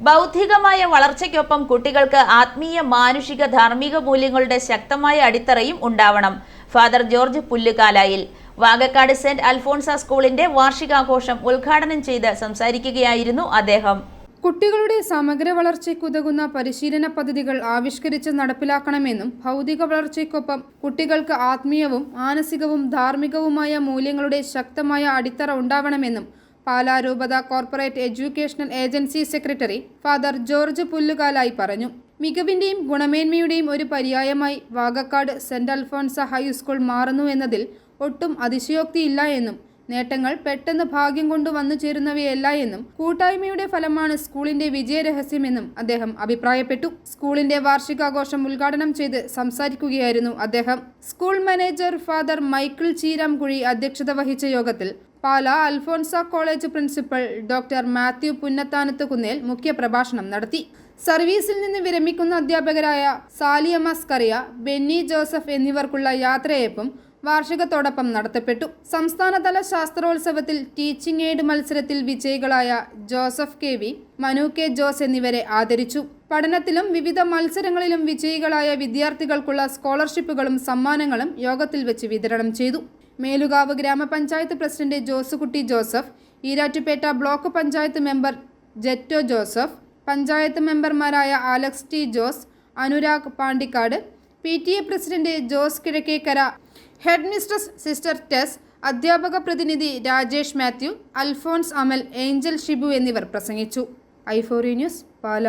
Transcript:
ബൗദ്ധികമായ വളർച്ചയ്ക്കൊപ്പം കുട്ടികൾക്ക് ആത്മീയ മാനുഷിക ധാർമ്മിക മൂല്യങ്ങളുടെ ശക്തമായ അടിത്തറയും ഉണ്ടാവണം. Father George Pullukalayil Vakakkad saint Alphonsa സ്കൂളിന്റെ വാർഷികാഘോഷം ഉദ്ഘാടനം ചെയ്ത് സംസാരിക്കുകയായിരുന്നു അദ്ദേഹം. കുട്ടികളുടെ സമഗ്ര വളർച്ചയ്ക്കുതകുന്ന പരിശീലന പദ്ധതികൾ ആവിഷ്കരിച്ച് നടപ്പിലാക്കണമെന്നും ഭൗതിക വളർച്ചയ്ക്കൊപ്പം കുട്ടികൾക്ക് ആത്മീയവും മാനസികവും ധാർമ്മികവുമായ മൂല്യങ്ങളുടെ ശക്തമായ അടിത്തറ ഉണ്ടാവണമെന്നും പാലാ രൂപത corporate educational agency secretary father George Pullukalayil പറഞ്ഞു. മികവിന്റെയും ഗുണമേന്മയുടെയും ഒരു പര്യായമായി Vakakkad Saint Alphonsa high school മാറുന്നു എന്നതിൽ ഒട്ടും അതിശയോക്തിയില്ല എന്നും നേട്ടങ്ങൾ പെട്ടെന്ന് ഭാഗ്യം കൊണ്ട് വന്നു ചേരുന്നവയല്ല എന്നും കൂട്ടായ്മയുടെ ഫലമാണ് സ്കൂളിന്റെ വിജയരഹസ്യമെന്നും അദ്ദേഹം അഭിപ്രായപ്പെട്ടു. സ്കൂളിന്റെ വാർഷികാഘോഷം ഉദ്ഘാടനം ചെയ്ത് സംസാരിക്കുകയായിരുന്നു അദ്ദേഹം. School manager father Michael Cheeramkuzhi അധ്യക്ഷത വഹിച്ച യോഗത്തിൽ Pala Alphonsa college principal doctor Mathew Punnathanathu Kunnel മുഖ്യപ്രഭാഷണം നടത്തി. സർവീസിൽ നിന്ന് വിരമിക്കുന്ന അധ്യാപകരായ സാലിയമ്മ സ്കറിയ ബെന്നി ജോസഫ് എന്നിവർക്കുള്ള യാത്രയയപ്പും വാർഷികത്തോടൊപ്പം നടത്തപ്പെട്ടു. സംസ്ഥാനതല ശാസ്ത്രോത്സവത്തിൽ ടീച്ചിങ് എയ്ഡ് മത്സരത്തിൽ വിജയികളായ Joseph K V Manu K Jose എന്നിവരെ ആദരിച്ചു. പഠനത്തിലും വിവിധ മത്സരങ്ങളിലും വിജയികളായ വിദ്യാർത്ഥികൾക്കുള്ള സ്കോളർഷിപ്പുകളും സമ്മാനങ്ങളും യോഗത്തിൽ വെച്ച് വിതരണം ചെയ്തു. മേലുകാവ് ഗ്രാമപഞ്ചായത്ത് president Josukutty Joseph Erattupetta block panchayat member Jetto Joseph panchayat മെമ്പർമാരായ Alex T Jose Anurag Pandikkad P T A president Jose Kizhakkekara head mistress sister Tess അധ്യാപക പ്രതിനിധി Rajesh Mathew Alphons Amal Angel Shibu എന്നിവർ പ്രസംഗിച്ചു. ഐഫോറി news പാല.